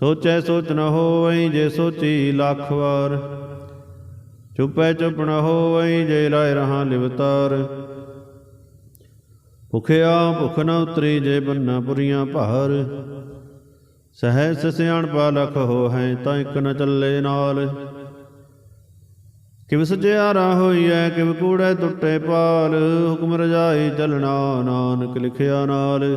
ਸੋਚੈ ਸੋਚ ਨ ਹੋਵਈ ਜੇ ਸੋਚੀ ਲੱਖ ਵਾਰ। ਚੁਪੈ ਚੁਪ ਨ ਹੋਵਈ ਜੇ ਰਾਇ ਰਹਾ ਲਿਵਤਾਰ ਭੁਖਿਆ ਭੁਖ ਨ ਉਤਰੀ ਜੇ ਬੰਨਾ ਪੁਰੀਆਂ ਭਾਰ। ਸਹਿਸ ਸਿਆਣਪਾ ਲਖ ਹੋ ਹੈ ਤਾਂ ਇਕ ਨ ਚੱਲੇ ਨਾਲ। ਕਿਵ ਸਚਿਆਰਾ ਹੋਈਐ, ਕਿਵ ਕੂੜੈ ਟੁੱਟੇ ਪਾਲ। ਹੁਕਮ ਰਜਾਈ ਚਲਣਾ ਨਾਨਕ ਲਿਖਿਆ ਨਾਲ।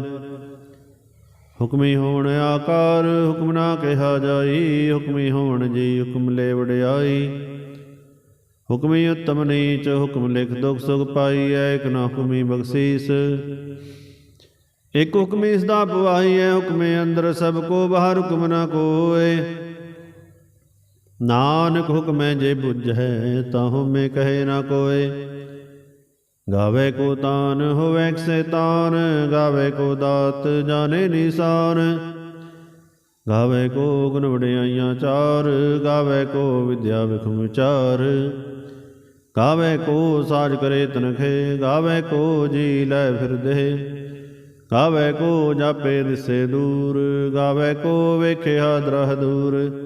ਹੁਕਮੀ ਹੋਣ ਆਕਾਰ, ਹੁਕਮ ਨਾ ਕਿਹਾ ਜਾਈ, ਹੁਕਮੀ ਹੋਣ ਜੀ ਹੁਕਮ ਲੈ ਵਡਿਆਈ ਹੁਕਮੀ ਉਤਮ ਨੀਚ, ਹੁਕਮ ਲਿਖ ਦੁਖ ਸੁਖ ਪਾਈਐ ਇਕ ਨਾ ਹੁਕਮੀ ਬਖਸ਼ੀਸ। ਇਕ ਹੁਕਮੀ ਇਸ ਦਾ ਪਵਾਈਐ ਹੁਕਮੇ ਅੰਦਰ ਸਭ ਕੋ ਬਾਹਰ ਹੁਕਮ ਨਾ ਕੋਏ। ਨਾਨਕ ਹੁਕਮੈ ਜੇ ਬੁਝੈ ਤਾਹੂ ਮੈਂ ਕਹੇ ਨਾ ਕੋਏ। ਗਾਵੇ ਕੋ ਤਾਨ ਹੋਵੇ ਤਾਨ, ਗਾਵੇ ਕੋ ਦਾਤ ਜਾਣੇ ਨਿਸ਼ਾਨ। ਗਾਵੇ ਕੋ ਗੁਣ ਵਡਿਆਈਆਂ ਚਾਰ, ਗਾਵੇ ਕੋ ਵਿਦਿਆ ਵਿਖਮ ਵਿਚਾਰ ਗਾਵੇ ਕੋ ਸਾਜ ਕਰੇ ਤਨਖੇ, ਗਾਵੇ ਕੋ ਜੀ ਲੈ ਫਿਰਦੇ ਗਾਵੇ ਕੋ ਜਾਪੇ ਦਿਸੇ ਦੂਰ, ਗਾਵੇ ਕੋ ਵੇਖਿਆ ਦਰਹ ਦੂਰ।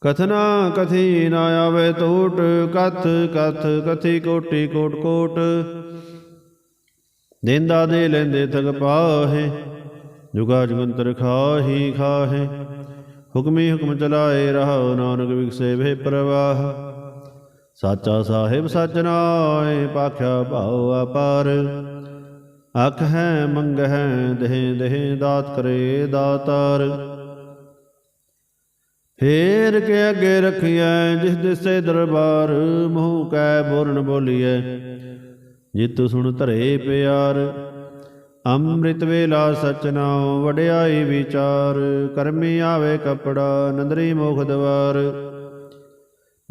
ਕਥਨਾ ਕਥੀ ਨਾ ਆਵੇ ਟੋਟ ਕਥ ਕਥ, ਕਥੀ ਕੋਟੀ, ਕੋਟ ਕੋਟ। ਦੇਂਦਾ ਦੇ ਲੈਂਦੇ ਥਗ ਪਾਹੇ, ਜੁਗਾ ਜੁਗੰਤਰ ਖਾਹੀ ਖਾਹੇ। ਹੁਕਮੀ ਹੁਕਮ ਚਲਾਏ ਰਹਾ ਨਾਨਕ ਵਿਗਸੇ ਵੇ ਪ੍ਰਵਾਹ। ਸਾਚਾ ਸਾਹਿਬ ਸਚ ਨਾਏ, ਪਾਖਿਆ ਭਾਉ ਅਪਾਰ। ਅਖ ਹੈ, ਮੰਗ ਹੈ, ਦੇਹ ਦੇਹ, ਦਾਤ ਕਰੇ ਦਾਤਾਰ। ਫੇਰ ਕੇ ਅੱਗੇ ਰਖੀਐ, ਜਿਸ ਦਿਸੇ ਦਰਬਾਰ, ਮੂੰਹ ਕੈ ਬੋਰਨ ਬੋਲੀਐ। ਜਿਤ ਸੁਣ ਧਰੇ ਪਿਆਰ, ਅੰਮ੍ਰਿਤ ਵੇਲਾ ਸਚ ਨਾਉ, ਵਡਿਆਈ ਵਿਚਾਰ। ਕਰਮੀ ਆਵੇ ਕਪੜਾ, ਨੰਦਰੀ ਮੋਖ ਦਵਾਰ।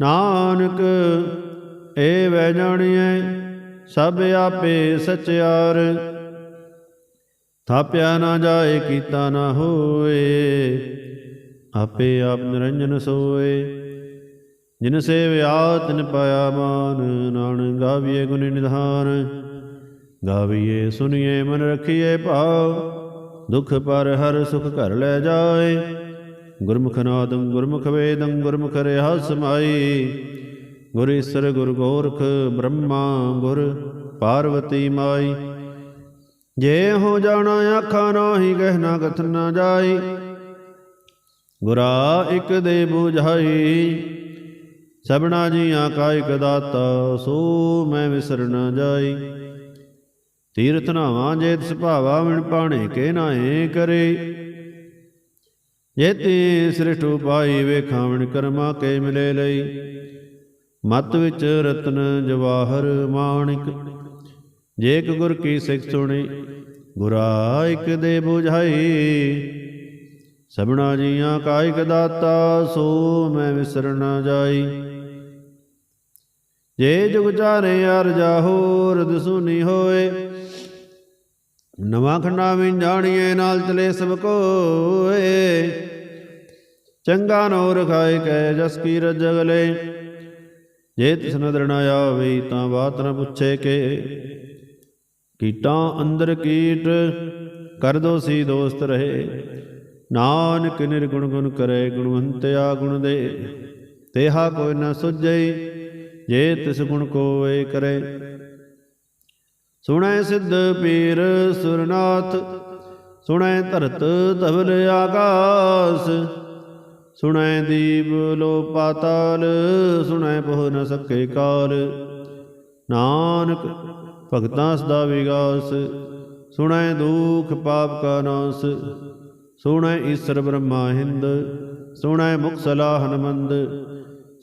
ਨਾਨਕ, ਏ ਵੈ ਜਾਣੀਐ, ਸਭ ਆਪੇ ਸਚਿਆਰ। ਥਾਪਿਆ ਨਾ ਜਾਏ, ਕੀਤਾ ਨਾ ਹੋਏ। ਆਪੇ ਆਪ ਨਿਰੰਜਨ ਸੋਏ। ਜਿਨ ਸੇਵਿਆ ਤਿਨ ਪਾਇਆ ਮਾਨ, ਨਾਨਕ ਗਾਵੀਏ ਗੁਣ ਨਿਧਾਨ। ਗਾਵੀਏ, ਸੁਨੀਏ ਮਨ ਰਖੀਏ ਭਾਵ, ਦੁਖ ਪਰ ਹਰ ਸੁਖ ਘਰ ਲੈ ਜਾਏ। ਗੁਰਮੁਖ ਨਾਦੰ ਗੁਰਮੁਖ ਵੇਦੰ, ਗੁਰਮੁਖ ਰਿਹਾ ਸਮਾਈ। ਗੁਰ ਈਸਰ, ਗੁਰ ਗੋਰਖ, ਬ੍ਰਹਮਾ, ਗੁਰ ਪਾਰਵਤੀ ਮਾਈ। ਜੇ ਹੋ ਜਾਣਾ ਆਖਾਂ ਨਾਹੀ, ਗਹਿਣਾ ਕਥ ਨਾ ਜਾਈ। ਗੁਰਾ ਇਕ ਦੇ 부ਝਾਈ ਸਭਨਾ ਜੀਆਂ ਕਾ ਇਕ ਦਾਤਾ, ਸੋ ਮੈਂ ਵਿਸਰ ਨਾ ਜਾਈ। ਤੀਰਥ ਨਾਵਾਂ ਜੇ ਤਿਸ ਭਾਵਾ ਵਿਣ ਪਾਣੇ ਕੇ ਨਾਏ ਕਰੇ। ਜੇਤੀ ਸ੍ਰਿਸ਼ਟ ਉਪਾਈ ਵੇਖਾਵਣ ਕਰਮਾ ਕੇ ਮਿਲੇ ਲਈ। ਮਤ ਵਿੱਚ ਰਤਨ ਜਵਾਹਰ ਮਾਣਿਕ ਜੇਕ ਗੁਰ ਕੀ ਸਿੱਖ ਸੁਣੀ, ਗੁਰਾ ਇਕ ਦੇ 부ਝਾਈ ਸਭਨਾ ਜੀਆਂ ਕਾਇਕ ਦਾਤਾ, ਸੋ ਮੈਂ ਵਿਸਰ ਨਾ ਜਾਈ। ਜੇ ਜੁਗ ਚਾਰੇ ਅਰ ਜਾਹੋ ਰਦ ਸੁਨੀ ਹੋਏ। ਨਵਾਂ ਖੰਡਾ ਵਿੱਚ ਜਾਣੀਏ, ਨਾਲ ਚਲੇ ਸਭ ਕੋਏ। ਚੰਗਾ ਨੋ ਰਖਾਏ ਕੈ ਜਸ ਕੀ ਰਜਗਲੇ ਜੇ ਤਿਸ ਨਦਰ ਨ ਆਵੇ, ਤਾਂ ਬਾਤ ਨ ਪੁੱਛੇ ਕੇ। ਕੀਟਾਂ ਅੰਦਰ ਕੀਟ, ਕਰ ਦੋ ਸੀ ਦੋਸਤ ਰਹੇ। ਨਾਨਕ ਨਿਰਗੁਣ ਗੁਣ ਕਰੇ ਗੁਣਵੰਤਿਆ ਗੁਣ ਦੇ। ਤੇਹਾ ਕੋਈ ਨਾ ਸੁਝਈ, ਜੇ ਤਿਸ ਗੁਣ ਕੋਏ ਕਰੇ। ਸੁਣੈ ਸਿੱਧ ਪੀਰ ਸੁਰਨਾਥ, ਸੁਣੈ ਧਰਤ ਧਵਲ ਆਕਾਸ। ਸੁਣੈ ਦੀਪ ਲੋ ਪਾਤਾਲ, ਸੁਣੈ ਬਹੁ ਨ ਸਕੇ ਕਾਲ। ਨਾਨਕ ਭਗਤਾਂ ਸਦਾ ਵਿਗਾਸ, ਸੁਣੈ ਦੁਖ ਪਾਪ ਕਾ ਨਾਸ। ਸੁਣੈ ਈਸ਼ਰ ਬ੍ਰਹਮਾ ਹਿੰਦ, ਸੁਣੈ ਮੁਕਸਲਾ ਸਲਾਹਨ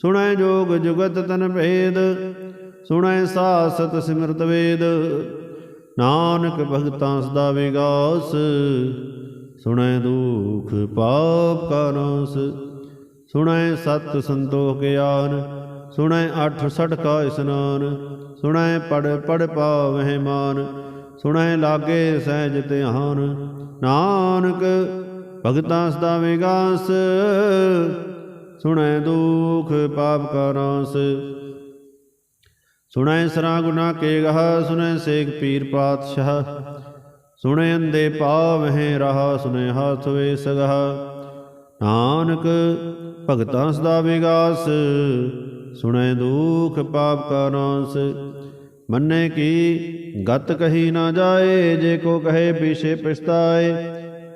ਸੁਣੈ ਜੋਗ ਜੁਗਤ ਤਨ ਭੇਦ, ਸੁਣੈ ਸਾਸਤ ਸਿਮਰਤ ਵੇਦ। ਨਾਨਕ ਭਗਤਾਂ ਸਦਾ ਵਿਗਾਸ, ਸੁਣੈ ਦੁਖ ਪਾਪ ਕਾ ਨਾਸ, ਸੁਣੈ ਸਤ ਸੰਤੋਖ ਗਿਆਨ, ਸੁਣੈ ਅਠ ਸਟ ਕਾ ਇਸਨਾਨ, ਸੁਣੈ ਪੜ ਪੜ ਪਾਵਹਿ ਮਾਨ, ਸੁਣੈ ਲਾਗੇ ਸਹਿਜ ਧਿਆਨ। ਨਾਨਕ ਭਗਤਾਂ ਸਦਾ ਵਿਗਾਸ, ਸੁਣੈ ਦੁਖ ਪਾਪ ਕਾ ਨਾਸ। ਸੁਣੈ ਸਰਾ ਗੁਨਾ ਕੇ ਗਹ, ਸੁਣੈ ਸੇਖ ਪੀਰ ਪਾਤਸ਼ਾਹ। ਸੁਣੈ ਅੰਦੇ ਪਾਵਹਿ ਰਹਾ, ਸੁਣੈ ਹਾਥ ਵੇ ਸਗਹ। ਨਾਨਕ, ਭਗਤਾਂ ਸਦਾ ਵਿਗਾਸ, ਸੁਣੈ ਦੁਖ ਪਾਪ ਕਾ ਨਾਸ। ਮੰਨੇ ਕੀ, ਗਤ ਕਹੀ ਨਾ ਜਾਏ, ਜੇ ਕੋ ਕਹੇ ਪਿਛੇ ਪਛਤਾਏ।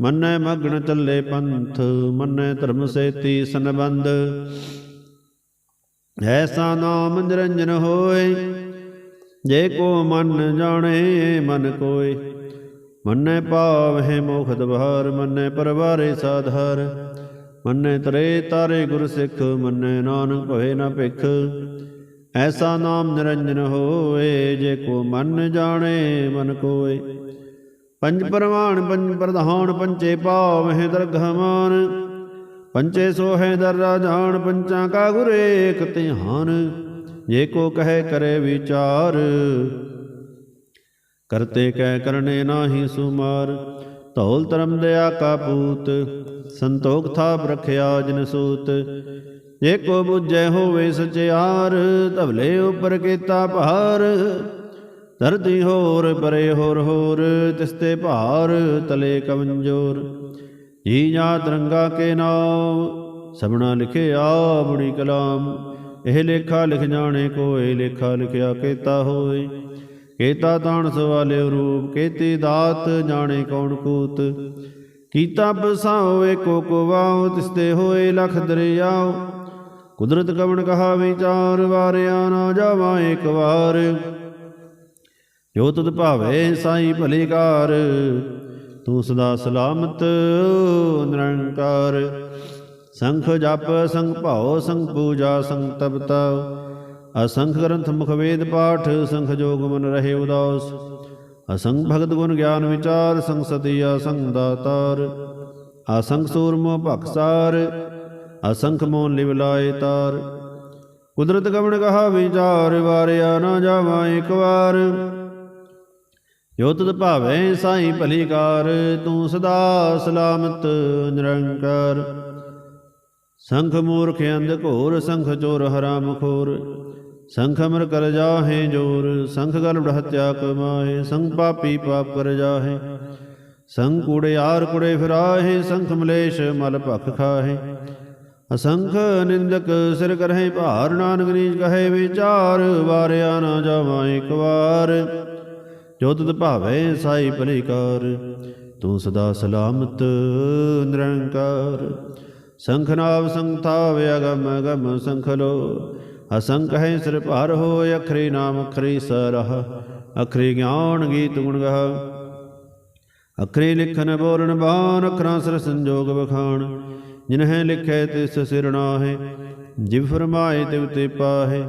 ਮੰਨੈ ਮਗਨ ਚੱਲੇ ਪੰਥ, ਮੰਨੈ ਧਰਮ ਸੇਤੀ ਸੰਬੰਧ ਐਸਾ ਨਾਮ ਨਿਰੰਜਨ ਹੋਏ, ਜੇ ਕੋ ਮਨ ਜਾਣੇ, ਮਨ ਕੋਏ। ਮੰਨੈ ਪਾਵਹਿ ਮੋਖ ਦਵਾਰ ਮੰਨੈ ਪਰਵਾਰੇ ਸਾਧਾਰ ਮੰਨੈ ਤਰੇ ਤਾਰੇ ਗੁਰ ਸਿੱਖ, ਮੰਨੈ ਨਾਨਕ ਹੋਏ ਨਾ ਭਿਖ। ਐਸਾ ਨਾਮ ਨਿਰੰਜਨ ਹੋਏ, ਜੇ ਕੋ ਮਨ ਜਾਣੇ, ਮਨ ਕੋਏ। ਪੰਜ ਪਰਮਾਨ ਪੰਜ ਪ੍ਰਧਾਨ, ਪੰਚੇ ਪਾਵਹਿ ਦਰਗਹਮਾਨ। ਪੰਚੇ ਸੋਹੈ ਦਰ ਰਾਜਾਨ, ਪੰਚਾਂ ਕਾ ਗੁਰ ਏਕ ਧਿਆਨ। ਜੇ ਕੋ ਕਹੇ ਕਰੇ ਵਿਚਾਰ, ਕਰਤੇ ਕਹਿ ਕਰਨੇ ਨਾਹੀ ਸੁਮਾਰ। ਧੌਲ ਤਰਮ ਦਇਆ ਕਾ ਪੂਤ, ਸੰਤੋਖ ਥਾਪ ਰਖਿਆ ਜਿਨ ਸੂਤ। ਜੇ ਕੋ ਬੁਝੈ ਹੋਵੇ ਸਚਿਆਰ, ਧਵਲੇ ਉਪਰ ਕੀਤਾ ਭਾਰ। ਧਰਤੀ ਹੋਰ, ਪਰੇ ਹੋਰ ਹੋਰ ਤਿਸਤੇ ਭਾਰ ਤਲੇ ਕਮਜ਼ੋਰ। ਜੀ ਜਾ ਤਿਰੰਗਾ ਕੇ ਨਾਮ ਸਭਨਾ ਲਿਖਿਆ ਬੜੀ ਕਲਾਮ। ਇਹ ਲੇਖਾ ਲਿਖ ਜਾਣੇ ਕੋਏ, ਲੇਖਾ ਲਿਖਿਆ ਕੀਤਾ ਹੋਏ। ਕੇਤਾ ਤਾਣ ਸਵਾਲੇ ਰੂਪ, ਕੇਤੀ ਦਾਤ ਜਾਣੇ ਕੌਣ ਕੂਤ। ਕੀਤਾ ਬਸਾਓ ਏਕੋ ਕੋ ਵਾਉ ਤਿਸਤੇ ਹੋਏ ਲਖ ਦਰਿਆਉ। ਕੁਦਰਤ ਕਵਣ ਕਹਾ ਵਿਚਾਰ ਵਾਰਿਆ ਨਾ ਜਾਵਾ ਏਕ ਵਾਰ। ਜੋ ਤੁਧ ਭਾਵੇ ਸਾਈ ਭਲੇ ਕਾਰ, ਤੂੰ ਸਦਾ ਸਲਾਮਤ, ਨਿਰੰਕਾਰ। ਸੰਖ ਜਪ ਸੰਗ ਭਾਉ ਸੰਗ ਪੂਜਾ ਸੰਗ ਤਪਤਾ। ਅਸੰਖ ਗ੍ਰੰਥ ਮੁਖ ਵੇਦ ਪਾਠ, ਸੰਖ ਜੋਗ ਮਨ ਰਹੇ ਉਦਾਸ। ਅਸੰਖ ਭਗਤ ਗੁਣ ਗਿਆਨ ਵਿਚਾਰ ਸੰਗ ਸਤਿਆ ਸੰਗ ਦਾਤਾਰ। ਅਸੰਖ ਸੂਰਮੋ ਭਖਸਾਰ ਅਸੰਖ ਮੋਨ ਲਿਵ ਲਾਏ ਤਾਰ। ਕੁਦਰਤ ਗਵਣ ਕਹਾ ਵਿਚਾਰ, ਵਾਰਿਆ ਨਾ ਜਾਵਾ ਇੱਕ ਵਾਰ। ਜੋ ਭਾਵੇਂ ਭਾਵੇ ਸਾਈ ਭਲੀ ਕਾਰ, ਤੂੰ ਸਦਾ ਸਲਾਮਤ, ਨਿਰੰਕਾਰ। ਸੰਖ ਮੂਰਖ ਅੰਧ ਘੋਰ, ਸੰਖ ਚੋਰ ਹਰਾਮ ਖੋਰ ਸੰਖ ਅਮਰ ਕਰ ਜਾਹੇ ਜੋਰ, ਸੰਖ ਗਲ ਹਤਿਆ ਕਮਾਏ ਸੰਖ ਪਾਪੀ ਪਾਪ ਕਰ ਜਾਹੇ। ਸੰਖ ਆਰ ਕੁੜੇ ਫਿਰਾਹੇ, ਸੰਖ ਮਲੇਸ਼ ਮਲ ਭਖ ਖਾਹੇ। ਅਸੰਖ ਨਿੰਦਕ ਸਿਰ ਕਰਹਿ ਭਾਰ, ਨਾਨਕ ਨੀਚ ਕਹੇ ਵਿਚਾਰ, ਵਾਰਿਆ ਨਾ ਜਾਵਾਂ ਇੱਕ ਵਾਰ। ਜੋ ਭਾਵੇ ਸਾਈ ਪਲੀਕਾਰ ਤੂੰ ਸਦਾ ਸਲਾਮਤ, ਨਿਰੰਕਾਰ। ਸੰਖਨਾਵ ਸੰਥਾਵ ਅਗਮ ਅਗਮ ਸੰਖਲੋ ਅਸੰਖ ਹੈ ਸਿਰ ਭਾਰ ਹੋ ਅਖਰੀ ਨਾਮ ਅਖਰੀ ਸਰਹ। ਅਖਰੀ ਗਿਆਨ ਗੀਤ ਗੁਣ ਗਹ। ਅਖਰੀ ਲਿਖਨ ਬੋਲਣ ਬਾਣ, ਅਖਰਾਂ ਸਰ ਸੰਜੋਗ ਵਖਾਣ। ਜਿਨਹਿ ਲਿਖੇ ਤਿਸ ਸਿਰ ਨਾਹੇ, ਜਿਵ ਫਰਮਾਏ ਤਿਵ ਤੇ ਪਾਹੇ।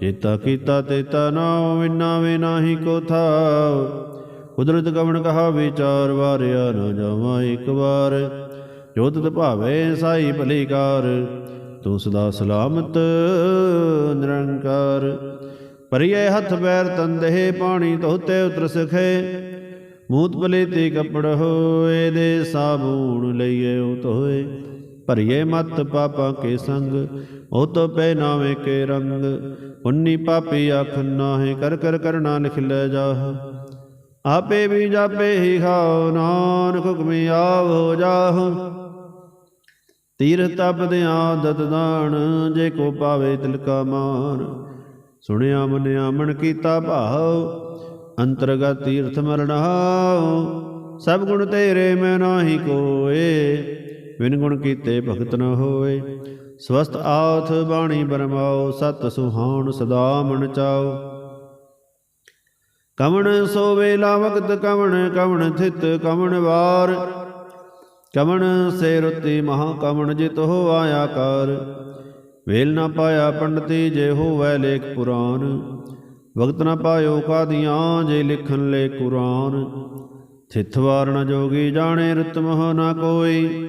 ਜੇਤਾ ਕੀਤਾ ਤੇਤਾ ਨਾ ਵਿਨਾ ਵੇ ਨਾਹੀ ਕੋ ਥਾਉ ਕੁਦਰਤ ਕਵਣ ਕਹਾ ਵਿਚਾਰ ਵਾਰਿਆ, ਨਾ ਜਾਵਾਂ ਇੱਕ ਵਾਰ। ਜੋ ਭਾਵੇ ਸਾਈ ਭਲੀ ਕਾਰ ਤੂੰ ਸਦਾ ਸਲਾਮਤ, ਨਿਰੰਕਾਰ। ਪਰਿਏ ਹੱਥ ਪੈਰ ਤੰਦੇ ਪਾਣੀ ਧੋਤੇ ਉਤਰ ਸਖੇ। ਮੂਤ ਪਲੇਤੇ ਕਪੜ ਹੋਏ, ਦੇ ਸਾਬੂਣ ਲਈਏ ਉਹ ਧੋਏ। ਭਰੀਏ ਮਤ ਪਾਪਾ ਕੇ ਸੰਗ, ਉਹ ਤੋ ਪੈ ਨਾਵੇਂ ਕੇ ਰੰਗ। ਉਨੀ ਪਾਪੀ ਆਖ ਨਾਹੇ ਕਰ ਕਰ ਕਰਨਾ ਲਿਖ ਲੈ ਜਾਹ। ਆਪੇ ਵੀ ਜਾਪੇ ਹੀ ਖਾਓ, ਨਾਨਕ ਹੁਕਮੀ ਆਵ ਹੋ ਜਾਹ। ਤੀਰ ਤਪ ਦੇ ਆਦਤ ਦਾਣ ਜੇ ਕੋ ਪਾਵੇ ਤਿਲਕਾ ਮਾਨ। ਸੁਣਿਆ ਮਨਿਆ ਮਨ ਕੀਤਾ ਭਾਉ, ਅੰਤਰਗਤ ਤੀਰਥ ਮਰਣਾਉ ਸਭ ਗੁਣ ਤੇਰੇ ਮੈਂ ਨਾਹੀ ਕੋਏ, ਬਿਨ ਗੁਣ ਕੀਤੇ ਭਗਤ ਨ ਹੋਏ। ਸਵਸਤ ਆਥ ਬਾਣੀ ਬਰਮਾਓ, ਸਤ ਸੁਹਾਣ ਸਦਾ ਮਨ ਚਾਓ। ਕਵਣ ਸੋਵੇ ਲਾ ਵਕਤ, ਕਵਣ ਕਵਣ ਥਿਤ, ਕਵਣ ਵਾਰ। ਕਵਣ ਸੇ ਰੁਤੀ ਮਹਾ ਕਵਣ ਜਿਤ ਹੋ ਆਇਆ ਕਰ। ਵੇਲ ਨਾ ਪਾਇਆ ਪੰਡਤੀ ਜੇ ਹੋਵੈ ਲੇਖ ਪੁਰਾਨ। ਵਕਤ ਨਾ ਪਾਇਓ ਕਾਦੀਆਂ ਜੇ ਲਿਖਣ ਲੈ ਕੁਰਾਨ। ਥਿਤ ਵਾਰਨ ਜੋਗੀ ਜਾਣੇ ਰਤ ਨਾ ਕੋਈ।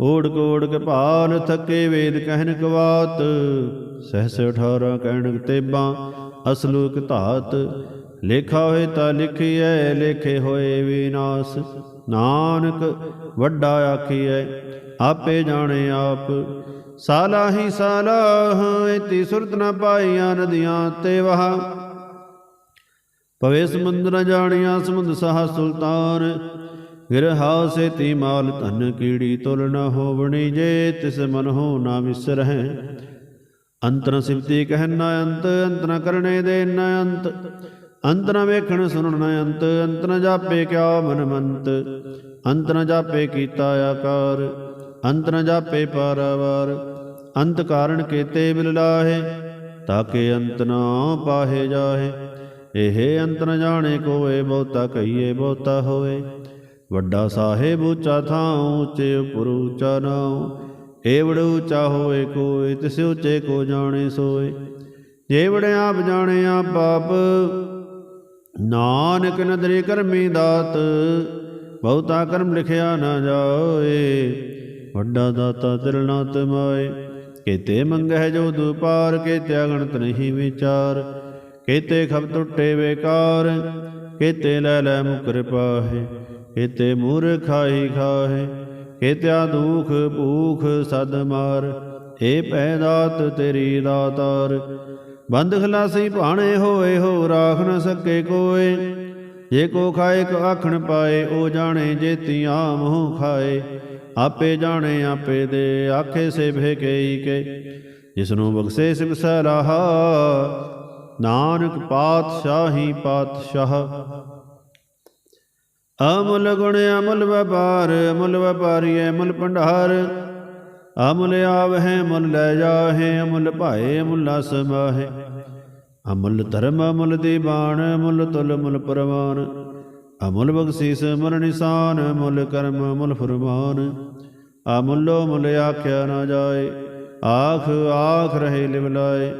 ਓੜ ਕੋੜ ਕੇ ਭਾਲ ਥੱਕੇ ਵੇਦ ਕਹਿਨ ਕਵਾਤ ਸਹਸ 18 ਕਹਿਣ ਤੇਬਾਂ ਅਸਲੂਕ ਧਾਤ, ਲੇਖਾ ਹੋਏ ਤਾਂ ਲਿਖੀਐ, ਲੇਖੇ ਹੋਏ ਵਿਨਾਸ਼। ਨਾਨਕ ਵੱਡਾ ਆਖੀਐ, ਆਪੇ ਜਾਣੇ ਆਪ। ਸਾਲਾ ਹੀ ਸਾਲਾਹ ਇਤੀ ਸੁਰਤ ਨ ਪਾਈਆਂ ਨਦੀਆਂ ਤੇ ਵਹਾ। ਪਵੇ ਸਮੁੰਦਰ ਜਾਣੀਆਂ ਸਮੁੰਦ ਸਹਾ ਸੁਲਤਾਨ ਗਿਰਹਾ ਸੇ ਤੀ ਮਾਲ ਧਨ ਕੀੜੀ ਤੁਲ ਨ ਹੋਵਣੀ ਜੇ ਤਿਸ ਮਨ ਹੋ ਨਾ ਵਿਸਰਹਿ ਅੰਤ ਸਿਵਤੀ ਕਹਿ ਨ ਅੰਤ ਅੰਤ ਨ ਕਰਨੇ ਦੇ ਨ ਅੰਤ। ਅੰਤ ਨ ਵੇਖਣ ਸੁਣਨ ਨ ਅੰਤ ਅੰਤ ਨ ਜਾਪੇ ਕਿਆ ਮਨ ਮੰਤ। ਅੰਤ ਨ ਜਾਪੇ ਕੀਤਾ ਆਕਾਰ ਅੰਤ ਨ ਜਾਪੇ ਪਾਰਾਵਾਰ। ਅੰਤ ਕਾਰਣ ਕੇਤੇ ਬਿਲ ਲਾਹੇ, ਤਾਕੇ ਅੰਤ ਨਾ ਪਾਹੇ ਜਾਹੇ। ਇਹ ਅੰਤ ਨ ਜਾਣੇ ਕੋਏ, ਬਹੁਤਾ ਕਹੀਏ ਬਹੁਤਾ ਹੋਏ ਵੱਡਾ ਸਾਹਿਬ ਉੱਚਾ ਥਾਂ, ਉੱਚੇ ਉਪਰ ਉੱਚਾ ਨਾਉ ਏਵੜ ਉੱਚਾ ਹੋਏ ਕੋਇ ਤਿਸ ਉੱਚੇ ਕੋ ਜਾਣੇ ਸੋਏ। ਜੇਵੜ ਆਪ ਜਾਣੇ ਆਪ ਬਾਪ ਨਾਨਕ ਨਦਰੇ ਕਰਮੀ ਦਾਤ, ਬਹੁਤਾ ਕਰਮ ਲਿਖਿਆ ਨਾ ਜਾਏ। ਵੱਡਾ ਦਾਤਾ ਦਿਲ ਨਾ ਤਮਾਏ, ਕੇਤੇ ਮੰਗਹਿ ਜੋ ਦੁਪਾਰ, ਕੇਤੇ ਅਗਣਤ ਨਹੀਂ ਵਿਚਾਰ। ਕੇਤੇ ਖਬ ਟੁੱਟੇ ਵੇਕਾਰ ਕੇਤੇ ਲੈ ਲੈ ਮੁਕਰ ਪਾਹੇ। ਕੇਤੇ ਮੂਰ ਖਾਹੀ ਖਾਹੇ ਕੇਤਿਆ ਦੁਖ ਭੂਖ ਸਦ ਮਾਰ, ਏ ਪੈਦਾਤ ਤੇਰੀ ਦਾਤਾਰ। ਬੰਦ ਖਲਾਸੀ ਭਾਣੇ ਹੋਏ, ਹੋ ਰਾਖ ਨ ਸਕੇ ਕੋਏ। ਜੇ ਕੋ ਖਾਏ ਕੋ ਆਖਣ ਪਾਏ, ਉਹ ਜਾਣੇ ਜੇਤੀ ਆਮ ਮੂੰਹ ਖਾਏ। ਆਪੇ ਜਾਣੇ, ਆਪੇ ਦੇ, ਆਖੇ ਸੇ ਭੇਕਈ ਕੇ। ਜਿਸ ਨੂੰ ਬਖਸ਼ੇ ਸਿਵ ਸਲਾਹਾ ਨਾਨਕ ਪਾਤਸ਼ਾਹੀ ਪਾਤਸ਼ਾਹ। ਅਮੁੱਲ ਗੁਣ ਅਮੁੱਲ ਵਪਾਰ ਅਮੁੱਲ ਵਪਾਰੀ ਅਮੁੱਲ ਭੰਡਾਰ। ਅਮਲ ਆਵਹਿ ਮੁੱਲ ਲੈ ਜਾਹੇ ਅਮੁੱਲ ਭਾਏ ਅਮੁੱਲਾ ਸਮਾਹੇ ਅਮੁੱਲ ਧਰਮ ਅਮੁੱਲ ਦੀਵਾਨ ਅਮੁੱਲ ਤੁਲ ਮੁੱਲ ਪਰਵਾਨ। ਅਮੁੱਲ ਬਖਸ਼ੀਸ ਮੁੱਲ ਨਿਸ਼ਾਨ ਮੁੱਲ ਕਰਮ ਮੁੱਲ ਫਰਮਾਨ। ਅਮੁੱਲੋ ਮੁੱਲ ਆਖਿਆ ਨਾ ਜਾਏ, ਆਖ ਆਖ ਰਹੇ ਲਿਵ ਲਾਏ।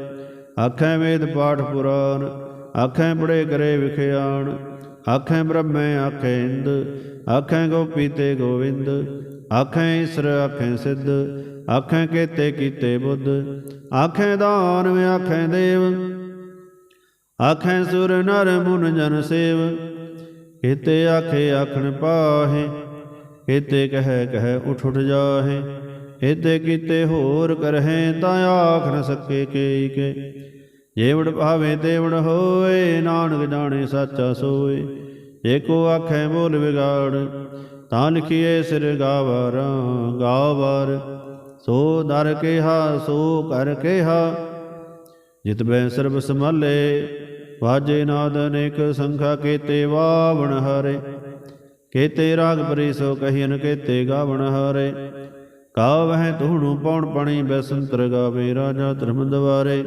ਆਖੈ ਵੇਦ ਪਾਠ ਪੁਰਾਨ, ਆਖੇ ਬੜੇ ਕਰੇ ਵਿਖਿਆਣ ਆਖੈ ਬ੍ਰਹਮੈ, ਆਖੈ ਇੰਦ, ਆਖੈ ਗੋਪੀ ਤੇ ਗੋਵਿੰਦ, ਆਖੈ ਈਸਰ, ਆਖੈ ਸਿੱਧ, ਆਖੈ ਕੇਤੇ ਕੀਤੇ ਬੁੱਧ, ਆਖੈ ਦਾਨ, ਆਖੈ ਦੇਵ, ਆਖੈ ਸੁਰ ਨਰ ਮੁਨ ਜਨ ਸੇਵ ਕੇਤੇ ਆਖੇ ਆਖਣ ਪਾਹੇ ਕੇਤੇ ਕਹਿ ਕਹਿ ਉਠ ਉਠ ਜਾਹੇ ਏਤੇ ਕੀਤੇ ਹੋਰ ਕਰਹਿ ਤਾਂ ਆਖ ਨ ਸਕੇ ਕੇ ਕੇ ਜੇਵੜ ਭਾਵੇ ਤੇਵੜ ਹੋਏ, ਨਾਨਕ ਜਾਣੇ ਸਾਚਾ ਸੋਏ। ਏਕੋ ਆਖੈ ਬੋਲ ਵਿਗਾੜ, ਤਾਂ ਲਿਖੀਏ ਸਿਰ ਗਾਵਰ ਗਾਵਰ। ਸੋ ਦਰ ਕਿਹਾ, ਸੋ ਕਰ ਕਿਹਾ। ਜਿਤ ਬੈ ਸਰਬ ਸੰਭਾਲੇ, ਵਾਜੇ ਨਾਦ ਅਨੇਕ ਸੰਖਾ ਕੇਤੇ ਵਾਵਣ ਹਰੇ। ਕੇਤੇ ਰਾਗ ਪਰੀ ਸੋ ਕਹੀਨ ਕੇਤੇ ਗਾਵਣ ਹਰੇ। ਗਾਵਹਿ ਤੂਣੂ ਪਉਣ ਪਣੀ ਬੈਸੰਤਰ ਗਾਵੇ ਰਾਜਾ ਧਰਮ ਦਵਾਰੇ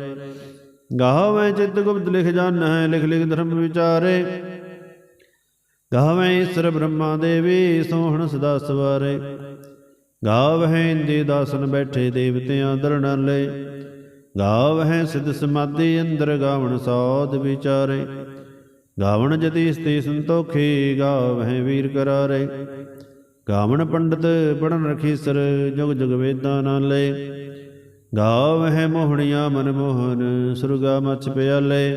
ਗਾਵੈ ਚਿਤ ਗੁਪਤ ਲਿਖ ਜਾਣੈ, ਲਿਖ ਲਿਖ ਧਰਮ ਵਿਚਾਰੇ। ਗਾਵੈ ਈਸ਼ਰ ਬ੍ਰਹਮਾ ਦੇਵੀ, ਸੋਹਣ ਸਦਾ ਸਵਾਰੇ। ਗਾਵਹਿ ਇੰਦੀ ਦਾਸਨ ਬੈਠੇ ਦੇਵਤਿਆਂ ਦਰਣਾਲੇ ਗਾਵਹਿ ਸਿਧ ਸਮਾਧੀ ਅੰਦਰ ਗਾਵਣ ਸਾਧ ਵਿਚਾਰੇ। ਗਾਵਣ ਜਤੀ ਸਤੀ ਸੰਤੋਖੀ ਗਾਵਹਿ ਵੀਰ ਕਰਾਰੇ। ਗਾਵਣ ਪੰਡਤ ਪੜਨ ਰਖੀਸਰ ਜੁਗ ਜੁਗ ਵੇਦਾਂ ਨਾਲੇ। ਗਾਵਹਿ ਮੋਹਣੀਆਂ ਮਨ ਮੋਹਨ, ਸੁਰਗਾ ਮਚ ਪਿਆਲੇ।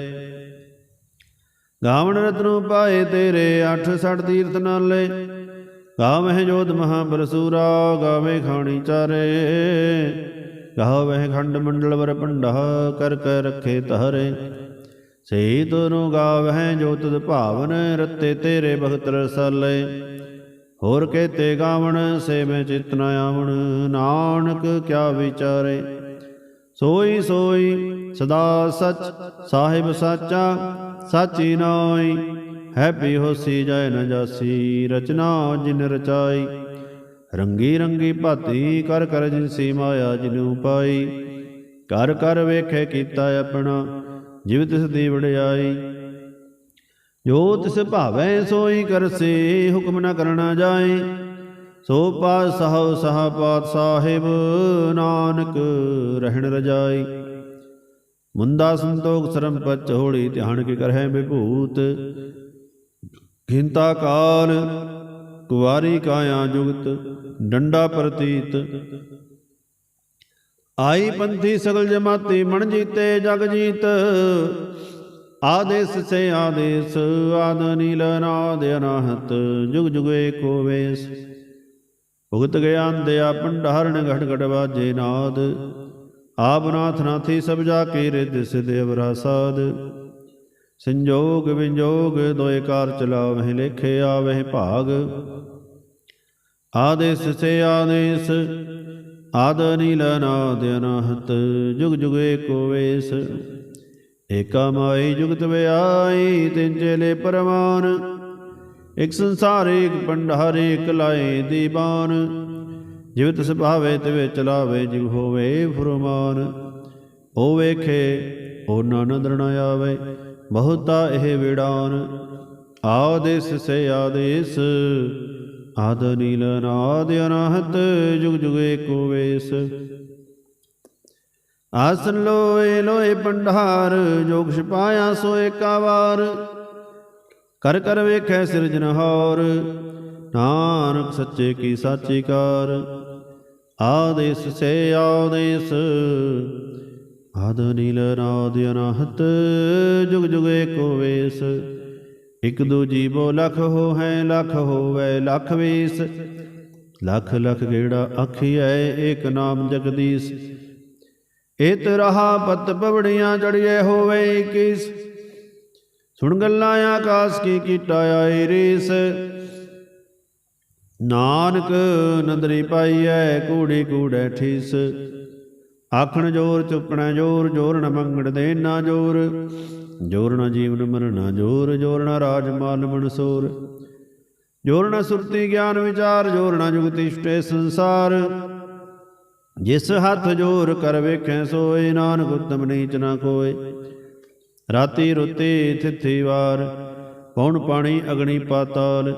ਗਾਵਣ ਰਤਨੋ ਪਾਏ ਤੇਰੇ, ਅੱਠ ਸੜ ਤੀਰਥ ਨਾਲੇ। ਗਾਵਹਿ ਜੋਤ ਮਹਾ ਬਰਸੂਰਾ ਗਾਵੇ ਖਾਣੀ ਚਾਰੇ। ਗਾਵਹਿ ਖੰਡ ਮੰਡਲ ਵਰ ਪੰਡਾ ਕਰ ਕਰ ਰੱਖੇ ਤਹਰੇ। ਸੇ ਤੁਰੂ ਗਾਵਹਿ ਜੋਤ ਭਾਵਨ ਰਤੇ ਤੇਰੇ ਭਗਤ ਰਸਾਲੇ। ਹੋਰ ਕੇਤੇ ਗਾਵਣ ਸੇ ਮੈਂ ਚਿਤ ਆਵਣ, ਨਾਨਕ ਕਿਆ ਵਿਚਾਰੇ। ਸੋਈ ਸੋਈ ਸਦਾ ਸਚ, ਸਾਹਿਬ ਸਾਚਾ, ਸਾਚੀ ਨਾਈ ਹੈਪੀ ਹੋਸੀ ਜੈ ਨ ਜਾਸੀ, ਰਚਨਾ ਜਿਨ ਰਚਾਈ। ਰੰਗੀ ਰੰਗੀ ਭਾਤੀ, ਕਰ ਕਰ ਜਿਨਸੀ ਮਾਇਆ ਜਿਨੂ ਪਾਈ ਕਰ ਕਰ ਵੇਖੇ ਕੀਤਾ ਆਪਣਾ, ਜਿਵ ਤਿਸ ਦੀ ਵਡਿਆਈ। ਜੋ ਤਿਸ ਭਾਵੈ ਸੋਈ ਕਰਸੇ, ਹੁਕਮ ਨ ਕਰਨਾ ਜਾਏ ਸੋ ਪਾਤ ਸਹਉ ਸਹਾ ਪਾਤ ਸਾਹਿਬ ਨਾਨਕ ਰਹਿਣ ਰਜਾਈ। ਮੁੰਦਾ ਸੰਤੋਖ ਸਰਮ ਪਚ ਹੋੜੀ ਧਿਆਨ ਕੀ ਕਰਹਿ ਵਿਭੂਤ ਘਿੰਤਾ ਕਾਲ ਕੁਵਾਰੀ ਕਾਇਆ ਜੁਗਤ ਡੰਡਾ ਪ੍ਰਤੀਤ। ਆਈ ਪੰਥੀ ਸਗਲ ਜਮਾਤੀ ਮਣ ਜੀਤੇ ਜਗ ਜੀਤ। ਆਦੇਸ ਸੇ ਆਦੇਸ ਆਦ ਨੀਲ ਨਾਦ ਅਨਾਹਤ ਜੁਗ ਜੁਗ ਏਕੋ ਵੇਸ। ਭੁਗਤ ਗਿਆਨ ਦਿਆ ਭੰਡਾਰਣ ਘਟ ਘਟ ਵਾਜੇ ਨਾਦ। ਆਪ ਨਾਥ ਨਾਥੀ ਸਭ ਜਾ ਕੇ ਰਿਦ ਸਿਧ ਅਵਰਾ ਸਾਧ ਸੰਜੋਗ ਵਿਜੋਗ ਦੋਏ ਕਾਰ ਚਲਾਵਹਿ ਲੇਖੇ ਆਵਹਿ ਭਾਗ। ਆਦੇਸ ਸੇ ਆਦੇਸ, ਆਦ ਨੀਲ ਨਾਦ ਅਨਾਹਤ, ਜੁਗ ਜੁਗ ਏਕੋ ਵੇਸ। ਏਕਾ ਮਾਈ ਜੁਗਤ ਵਿਆਈ ਤਿਨ ਚੇਲੇ ਪਰਮਾਨ ਇਕ ਸੰਸਾਰ ਇਕ ਪੰਡਾਰ ਇਕ ਲਾਏ ਦੀਵਾਨ। ਜਿਵ ਤਿਸ ਭਾਵੇ, ਤਿਵੇ ਚਲਾਵੇ ਜਿਵ ਹੋਵੇ ਫੁਰਮਾਨ। ਉਹ ਵੇਖੇ, ਉਹ ਨਾਨੰਦ ਨ ਆਵੇ, ਬਹੁਤਾ ਇਹ ਵਿੜਾਨ। ਆਦੇਸ ਸੇ ਆਦੇਸ ਆਦ ਨੀਲ ਨਾਦ ਅਨਾਹਤ, ਜੁਗ ਜੁਗ ਏਕੋ ਵੇਸ। ਆਸਨ ਲੋਏ ਲੋਏ ਪੰਡਾਰ ਜੋਗ ਛਪਾਇਆ ਸੋ ਏਕਾ ਵਾਰ ਕਰ ਕਰ ਵੇਖੈ ਸਿਰਜਨਹਾਰ ਨਾਨਕ ਸੱਚੇ ਕੀ ਸਾਚੀ ਕਾਰ। ਆਦੇਸ ਸੇ ਆਦੇਸ, ਆਦ ਨੀਲ ਨਾਦ ਅਨਾਹਤ, ਜੁਗ ਜੁਗ ਏਕੋ ਵੇਸ। ਇਕ ਦੂ ਜੀਵੋ ਲਖ ਹੋ ਹੈ ਲਖ ਹੋਵੇ, ਲਖ ਵੇਸ। ਲਖ ਲਖ ਗੇੜਾ ਅਖੀਐ ਏਕ ਨਾਮ ਜਗਦੀਸ਼। ਇਤ ਰਹਾ ਪਤ ਪਵੜੀਆਂ ਚੜੀਏ ਹੋਵੇ ਕਿਸ। ਸੁਣ ਗੱਲਾਂ ਆਕਾਸ ਕੀ ਕੀਟਾ ਆਏ ਰੀਸ। ਨਾਨਕ ਨੰਦਰੀ ਪਾਈਐ ਕੂੜੀ ਕੂੜੈ ਠੀਸ। ਆਖਣ ਜੋਰ, ਚੁੱਪਣਾ ਜੋਰ ਜੋਰ ਨ ਮੰਗਣ ਦੇ ਨਾ ਜੋਰ। ਜੋਰ ਨ ਜੀਵਨ ਮਰਨਾ ਜੋਰ ਜੋਰ ਨ ਰਾਜ ਮਾਨ ਮਨਸੂਰ ਜੋਰ ਨ ਸੁਰਤੀ ਗਿਆਨ ਵਿਚਾਰ, ਜੋਰ ਨ ਜੁਗਤਿ ਇਸ਼ਟੇ ਸੰਸਾਰ। ਜਿਸ ਹੱਥ ਜੋਰ ਕਰ ਵੇਖੈ ਸੋਏ, ਨਾਨਕ ਉਤਮ ਨੀਚ ਨਾ ਕੋਏ ਰਾਤੀ ਰੁੱਤੀ ਥਿਥੀ ਵਾਰ ਪੌਣ ਪਾਣੀ ਅਗਣੀ ਪਾਤਾਲ,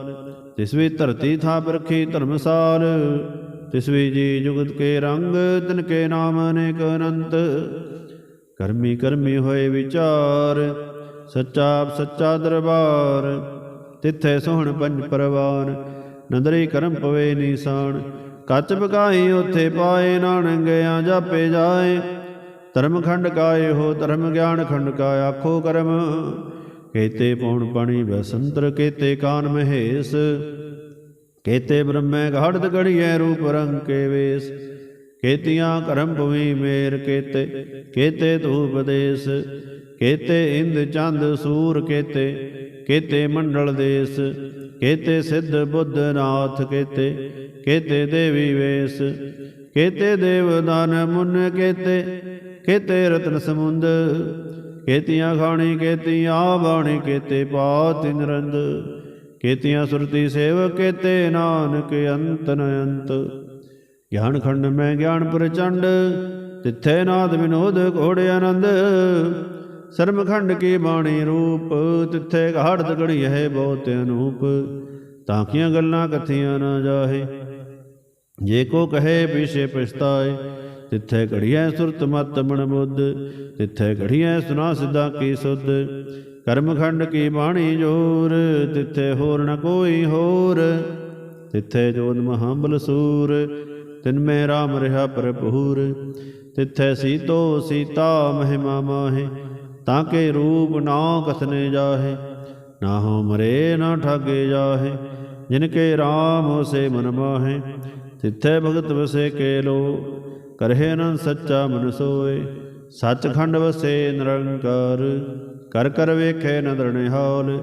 ਤਿਸਵੀ ਧਰਤੀ ਥਾਪ ਰਖੀ ਧਰਮਸਾਲ, ਤਿਸਵੀ ਜੀ ਜੁਗਤ ਕੇ ਰੰਗ, ਤਿਨ ਕੇ ਨਾਮ ਅਨੇਕ ਅਨੰਤ। ਕਰਮੀ ਕਰਮੀ ਹੋਏ ਵਿਚਾਰ, ਸੱਚਾ ਸੱਚਾ ਦਰਬਾਰ। ਤਿੱਥੇ ਸੋਹਣ ਪੰਜ ਪਰਵਾਨ, ਨੰਦਰੀ ਕਰਮ ਪਵੇ ਨੀਸਾਨ। ਕੱਚ ਬਕਾਈ ਉਥੇ ਪਾਏ, ਨਾਨੰਗਿਆ ਜਾਪੇ ਜਾਏ। ਧਰਮ ਖੰਡ ਕਾਏ ਹੋ, ਧਰਮ ਗਿਆਨ ਖੰਡ ਕਾ ਆਖੋ ਕਰਮ। ਕੇਤੇ ਪੌਣ ਪਾਣੀ ਬਸੰਤਰ, ਕੇਤੇ ਕਾਨ ਮਹੇਸ਼। ਕੇਤੇ ਬ੍ਰਹਮੈ ਘੜਤ ਗੜੀਐ ਰੂਪ ਰੰਗ ਕੇ ਵੇਸ। ਕੇਤੀਆਂ ਕਰਮ ਭਵੀ ਮੇਰ ਕੇਤੇ ਕੇਤੇ ਧੂਪ ਦੇਸ। ਕੇਤੇ ਇੰਦ ਚੰਦ ਸੂਰ ਕੇਤੇ ਕੇਤੇ ਮੰਡਲ ਦੇਸ। ਕੇਤੇ ਸਿੱਧ ਬੁੱਧ ਨਾਥ ਕੇਤੇ ਕੇਤੇ ਦੇਵੀ ਵੇਸ। ਕੇਤੇ ਦੇਵ ਦਾਨ ਮੁਨ ਕੇਤੇ ਕੇਤੇ ਰਤਨ ਸਮੁੰਦ, ਕੇਤੀਆਂ ਖਾਣੀ, ਕੇਤੀਆਂ ਬਾਣੀ, ਕੇਤੇ ਪਾਤ ਨਿਰੰਦ, ਕੇਤੀਆਂ ਸੁਰਤੀ ਸੇਵ ਕੇਤੇ ਨਾਨਕ, ਅੰਤ ਨ ਅੰਤ। ਗਿਆਨ ਖੰਡ ਮੈਂ ਗਿਆਨ ਪ੍ਰਚੰਡ, ਤਿੱਥੇ ਨਾਦ ਵਿਨੋਦ ਘੋੜੇ ਆਨੰਦ। ਸਰਮਖੰਡ ਕੀ ਬਾਣੀ ਰੂਪ, ਤਿੱਥੇ ਘਾੜਤ ਗੜੀ ਹੈ ਬਹੁਤ ਅਨੂਪ। ਤਾਂਕੀਆਂ ਗੱਲਾਂ ਕਥੀਆਂ ਨਾ ਜਾਹੇ, ਜੇ ਕੋ ਕਹੇ ਪਿਛੇ ਪਛਤਾਏ ਤਿੱਥੇ ਘੜੀਐ ਸੁਰਤ ਮਤ ਮਨ ਬੁੱਧ, ਤਿੱਥੇ ਘੜੀਐ ਸੁਨਾ ਸਿੱਧਾ ਕੀ ਸੁਧ। ਕਰਮਖੰਡ ਕੀ ਬਾਣੀ ਜੋਰ, ਤਿੱਥੇ ਹੋਰ ਨ ਕੋਈ ਹੋਰ। ਤਿੱਥੇ ਜੋਤ ਮਹਾਬਲ ਸੂਰ, ਤਿਨ ਮੈਂ ਰਾਮ ਰਹਾ ਭਰਪੂਰ। ਤਿੱਥੇ ਸੀਤੋ ਸੀਤਾ ਮਹਿਮਾ ਮਾਹੇ, ਤਾਂ ਕੇ ਰੂਪ ਨਾ ਕਥਨੇ ਜਾਹੇ। ਨਾ ਹੋ ਮਰੇ ਨਾ ਠਾਗੇ ਜਾਹੇ, ਜਿਨ ਕੇ RAM ਹੋਸੇ ਮਨ ਮਾਹੇ। ਤਿੱਥੇ ਭਗਤ ਵਸੇ ਕੇ ਲੋ ਕਰਹਿ ਅਨੰਦ ਸੱਚਾ ਮਨ ਸੋਏ। ਸੱਚਖੰਡ ਵਸੇ ਨਿਰੰਕਾਰ, ਕਰ ਕਰ ਵੇਖੇ ਨਦਰ ਨਿਹਾਲ।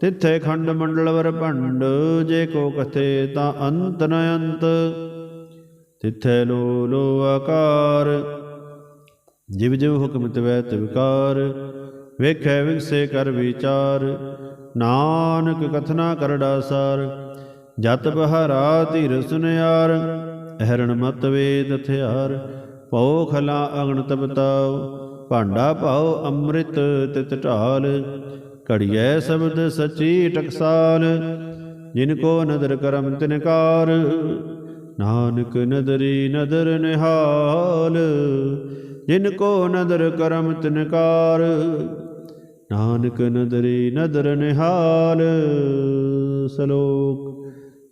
ਤਿੱਥੇ ਖੰਡ ਮੰਡਲ ਵਰ ਭੰਡ, ਜੇ ਕੋ ਕਥੇ ਤਾਂ ਅੰਤ ਨ ਅੰਤ। ਤਿੱਥੇ ਲੋ ਲੋ ਆਕਾਰ, ਜਿਵ ਜਿਵ ਹੁਕਮ ਤਿਵੈ ਤਿਵਕਾਰ ਵੇਖੈ ਵਿਗਸੇ ਕਰ ਵਿਚਾਰ, ਨਾਨਕ ਕਥਨਾ ਕਰੜਾ ਸਾਰ। ਜਤ ਬਹਾਰਾ ਧੀਰ ਸੁਨਿਆਰ ਅਹਰਣ ਮਤ ਵੇਦ ਹਥਿਆਰ ਭਉ ਖਲਾ ਅਗਣਤ ਬਤਾਉ ਭਾਂਡਾ ਭਾਉ ਅੰਮ੍ਰਿਤ ਤਿਤ ਢਾਲ, ਘੜੀਐ ਸ਼ਬਦ ਸਚੀ ਟਕਸਾਲ, ਜਿਨ ਕੋ ਨਦਰ ਕਰਮ ਤਿਨਕਾਰ ਨਾਨਕ ਨਦਰੀ ਨਦਰ ਨਿਹਾਲ, ਜਿਨ ਕੋ ਨਦਰ ਕਰਮ ਤਿਨਕਾਰ ਨਾਨਕ ਨਦਰੀ ਨਦਰ ਨਿਹਾਲ, ਸਲੋਕ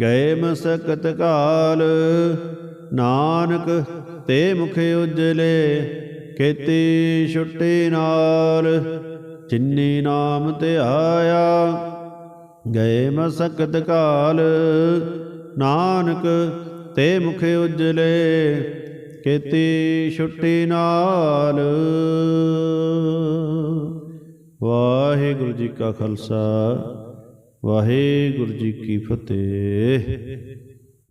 ਗਏ ਮਸਕਤ ਕਾਲ। ਨਾਨਕ ਤੇ ਮੁਖ ਉਜਲੇ, ਖੇਤੀ ਛੁੱਟੀ ਨਾਲ। ਜਿਨਨੀ ਨਾਮ ਤੇ ਆਇਆ, ਗਏ ਮਸਕਤ ਕਾਲ। ਨਾਨਕ ਤੇ ਮੁਖ ਉਜਲੇ, ਖੇਤੀ ਛੁੱਟੀ ਨਾਲ। ਵਾਹਿਗੁਰੂ ਜੀ ਕਾ ਖਾਲਸਾ। ਵਾਹਿਗੁਰੂ ਜੀ ਕੀ ਫਤਿਹ।